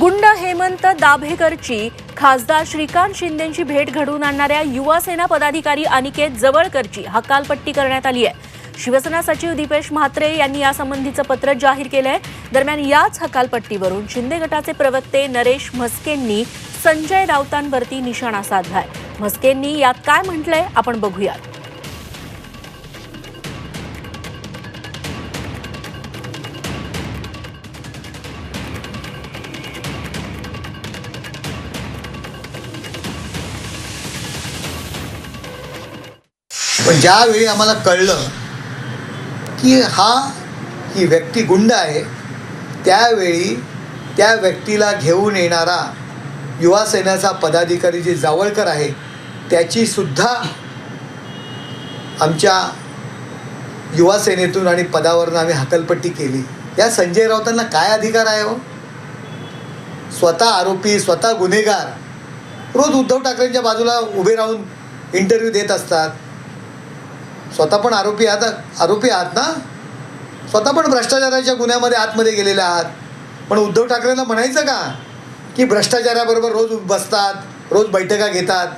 गुंड हेमंत दाभेकरची खासदार श्रीकांत शिंदेची भेट घडवून आणणाऱ्या युवासेना पदाधिकारी अनिकेत जवळकरची हकालपट्टी करण्यात आली आहे. शिवसेना सचिव दीपेश म्हात्रे यांनी यासंबंधीचं पत्र जाहीर केलं आहे दरम्यान याच हकालपट्टीवरून शिंदे गटाचे प्रवक्ते नरेश म्हस्केंनी संजय राऊतांवरती निशाणा साधलाय. म्हस्केंनी यात काय म्हटलंय आपण बघूयात. पण ज्यावेळी आम्हाला कळलं की हा ही व्यक्ती गुंड आहे त्यावेळी त्या व्यक्तीला घेऊन येणारा युवा सेनेचा पदाधिकारी जे जावळकर आहे त्याची सुद्धा आमच्या युवा सेनेतून आणि पदावरून आम्ही हकलपट्टी केली. या संजय राऊतांना काय अधिकार आहे हो? स्वतः आरोपी स्वतः गुन्हेगार रोज उद्धव ठाकरेंच्या बाजूला उभे राहून इंटरव्ह्यू देत असतात. स्वतः पण आरोपी आहात आरोपी आहात ना? स्वतः पण भ्रष्टाचाराच्या गुन्ह्यामध्ये आतमध्ये गेलेले आहात. पण उद्धव ठाकरेंना म्हणायचं का? की भ्रष्टाचाराबरोबर रोज बसतात रोज बैठका घेतात.